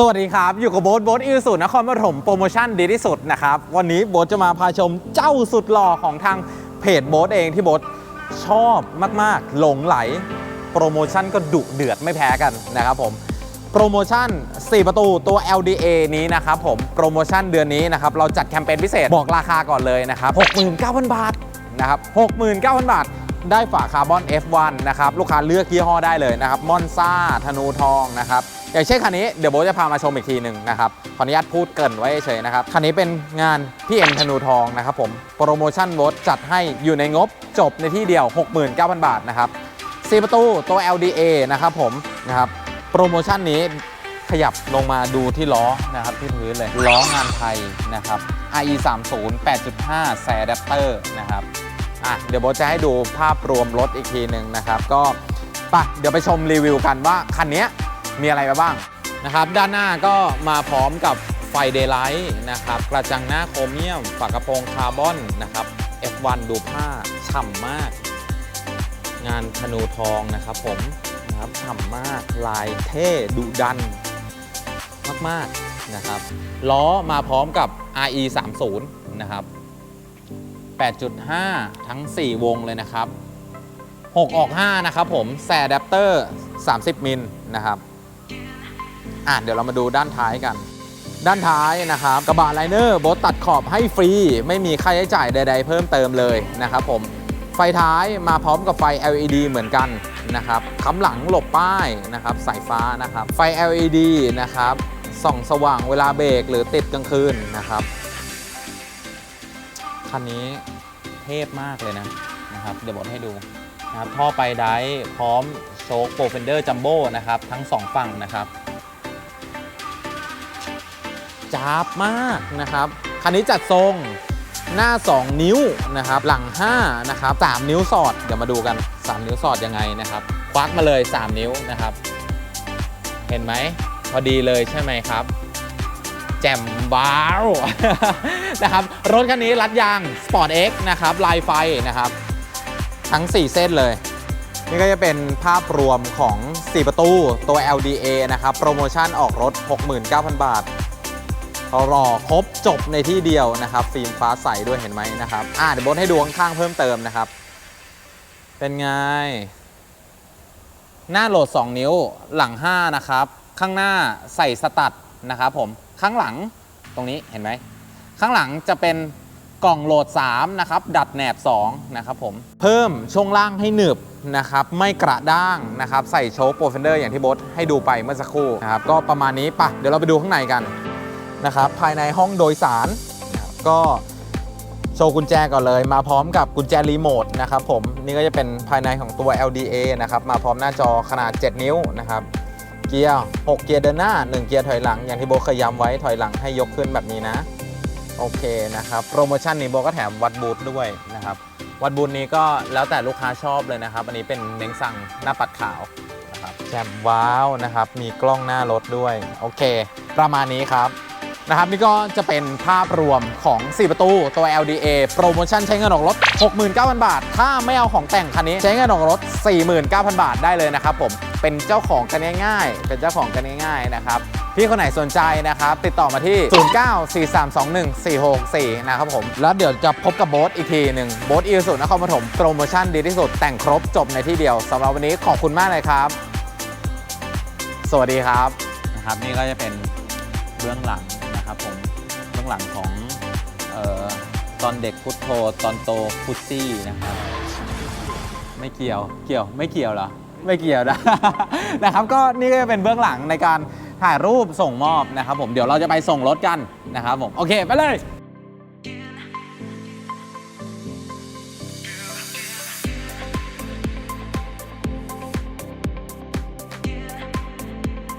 สวัสดีครับ อยู่กับโบ๊ทโบ๊ทอิวสุนครปฐมโปรโมชั่นดีที่สุดนะครับ วันนี้โบ๊ทจะมาพาชมเจ้าสุดหล่อของทางเพจโบ๊ทเองที่โบ๊ทชอบมาก ๆ หลงไหล โปรโมชั่นก็ดุเดือดไม่แพ้กันนะครับผมโปรโมชั่น 4 ประตูตัว LDA นี้นะครับผมโปรโมชั่นเดือนนี้นะครับเราจัดแคมเปญพิเศษบอกราคาก่อนเลยนะครับ 69,000 บาทนะครับ 69,000 บาท ได้ฝาคาร์บอน F1 นะครับลูกค้าเลือกยี่ห้อได้เลยนะครับมอนซ่าธนูทองนะครับอย่างเช่นคันนี้เดี๋ยวโบจะพามาชมอีกทีหนึ่งนะครับขออนุญาตพูดเกินไว้เฉยนะครับคันนี้เป็นงานพี่เอ็มธนูทองนะครับผมโปรโมชั่นโบ๊ทจัดให้อยู่ในงบจบในที่เดียว 69,000 บาทนะครับ4ประตูตัว LDA นะครับผมนะครับโปรโมชั่นนี้ขยับลงมาดูที่ล้อนะครับที่พื้นเลยล้องานไทยนะครับ IE 30 8.5แซดัปเตอร์นะครับ อะเดี๋ยวโบทจะให้ดูภาพรวมรถอีกทีหนึ่งนะครับ ก็ไปเดี๋ยวไปชมรีวิวกันว่าคันนี้มีอะไรมาบ้างนะครับ ด้านหน้าก็มาพร้อมกับไฟเดย์ไลท์นะครับ กระจังหน้าโครเมียม ฝากระโปรงคาร์บอนนะครับ F1 ดูผ้าฉ่ำมาก งานธนูทองนะครับผมนะครับฉ่ำมากลายเท่ดุดัน มาก ๆ นะครับ ล้อมาพร้อมกับ RE 3 0นะครับ 8.5 ทั้ง 4 วงเลยนะครับ 6 ออก 5 นะครับผมแซดแดปเตอร์ 30 มิลนะครับอะเดี๋ยวเรามาดูด้านท้ายกัน ด้านท้ายนะครับกระบะไลเนอร์โบทตัดขอบให้ฟรี ไม่มีค่าใช้จ่ายใด ๆ เพิ่มเติมเลยนะครับผมไฟท้ายมาพร้อมกับไฟ LED เหมือนกันนะครับคำหลังหลบป้ายนะครับสายฟ้านะครับ ไฟ LED นะครับส่องสว่างเวลาเบรกหรือติดกลางคืนนะครับ คันนี้เทพมากเลยนะนะครับเดี๋ยวบดให้ดูนะครับท่อไปไดฟ์พร้อมโชคโปรเฟนเดอร์จัมโบ้นะครับทั้งสองฝั่งนะครับจ้าบมากนะครับคันนี้จัดทรงหน้า 2 นิ้วนะครับหลัง5นะครับ3นิ้วสอดเดี๋ยวมาดูกัน 3 นิ้วสอดยังไงนะครับควักมาเลย 3 นิ้วนะครับ เห็นไหมพอดีเลยใช่ไหมครับ แจ่มบ้าวนะครับ รถคันนี้รัดยาง Sport X นะครับ ลายไฟนะครับ ทั้ง 4 เส้นเลย นี่ก็จะเป็นภาพรวมของ 4 ประตูตัว LDA นะครับ โปรโมชั่นออกรถ 69,000 บาทเขารอครบจบในที่เดียวนะครับ ฟิล์มฟ้าใสด้วยเห็นไหมนะครับ อ่าเดี๋ยวบดให้ดูข้างๆเพิ่มเติมนะครับ เป็นไง หน้าโหลด 2 นิ้วหลัง 5 นะครับ ข้างหน้าใส่สตัด นะครับผมข้างหลังตรงนี้เห็นไหมข้างหลังจะเป็นกล่องโหลด3นะครับดัดแหนบ2นะครับผมเพิ่มช่วงล่างให้หนึบนะครับไม่กระด้างนะครับใส่โชว์โปรเฟนเดอร์อย่างที่โบทให้ดูไปเมื่อสักครู่นะครับก็ประมาณนี้ปะเดี๋ยวเราไปดูข้างในกันนะครับภายในห้องโดยสาร ก็โชว์กุญแจก่อนเลย มาพร้อมกับกุญแจรีโมทนะครับผมนี่ก็จะเป็นภายในของตัว LDA นะครับมาพร้อมหน้าจอขนาด 7 นิ้วนะครับ เกียร์ 6 เกียร์เดินหน้า 1 เกียร์ถอยหลัง อย่างที่โบเคยย้ำไว้ถอยหลังให้ยกขึ้นแบบนี้นะ โอเคนะครับ โปรโมชั่นนี้โบก็แถมวัดบูทด้วยนะครับ วัดบูทนี้ก็แล้วแต่ลูกค้าชอบเลยนะครับ อันนี้เป็นเน้งสั่งหน้าปัดขาวนะครับแจ่มว้าวนะครับ มีกล้องหน้ารถด้วย โอเค ประมาณนี้ครับ นะครับนี่ก็จะเป็นภาพรวมของ 4 ประตูตัว LDA โปรโมชั่นใช้เงินออกรถ 69,000 บาท ถ้าไม่เอาของแต่งคันนี้ใช้เงินออกรถ 49,000 บาทได้เลยนะครับผมเป็นเจ้าของกันง่ายๆ เป็นเจ้าของกันง่ายๆนะครับพี่คนไหนสนใจนะครับ ติดต่อมาที่ 0943214664 นะครับผม แล้วเดี๋ยวจะพบกับโบ๊ทอีกทีหนึ่งโบ๊ทอีสุนครปฐมโปรโมชั่นดีที่สุด แต่งครบจบในที่เดียวสำหรับวันนี้ขอบคุณมากเลยครับ สวัสดีครับนะครับนี่ก็จะเป็นเบื้องหลัง นะครับผมเบื้องหลังของออตอนเด็กพุทโธตอนโตพุตซี่นะครับไม่เกี่ยวเกี่ยวไม่เกี่ยวเหรอไม่เกี่ยวนะ นะครับก็นี่ก็จะเป็นเบื้องหลังในการถ่ายรูปส่งมอบนะครับผมเดี๋ยวเราจะไปส่งรถกันนะครับผมโอเค ไปเลย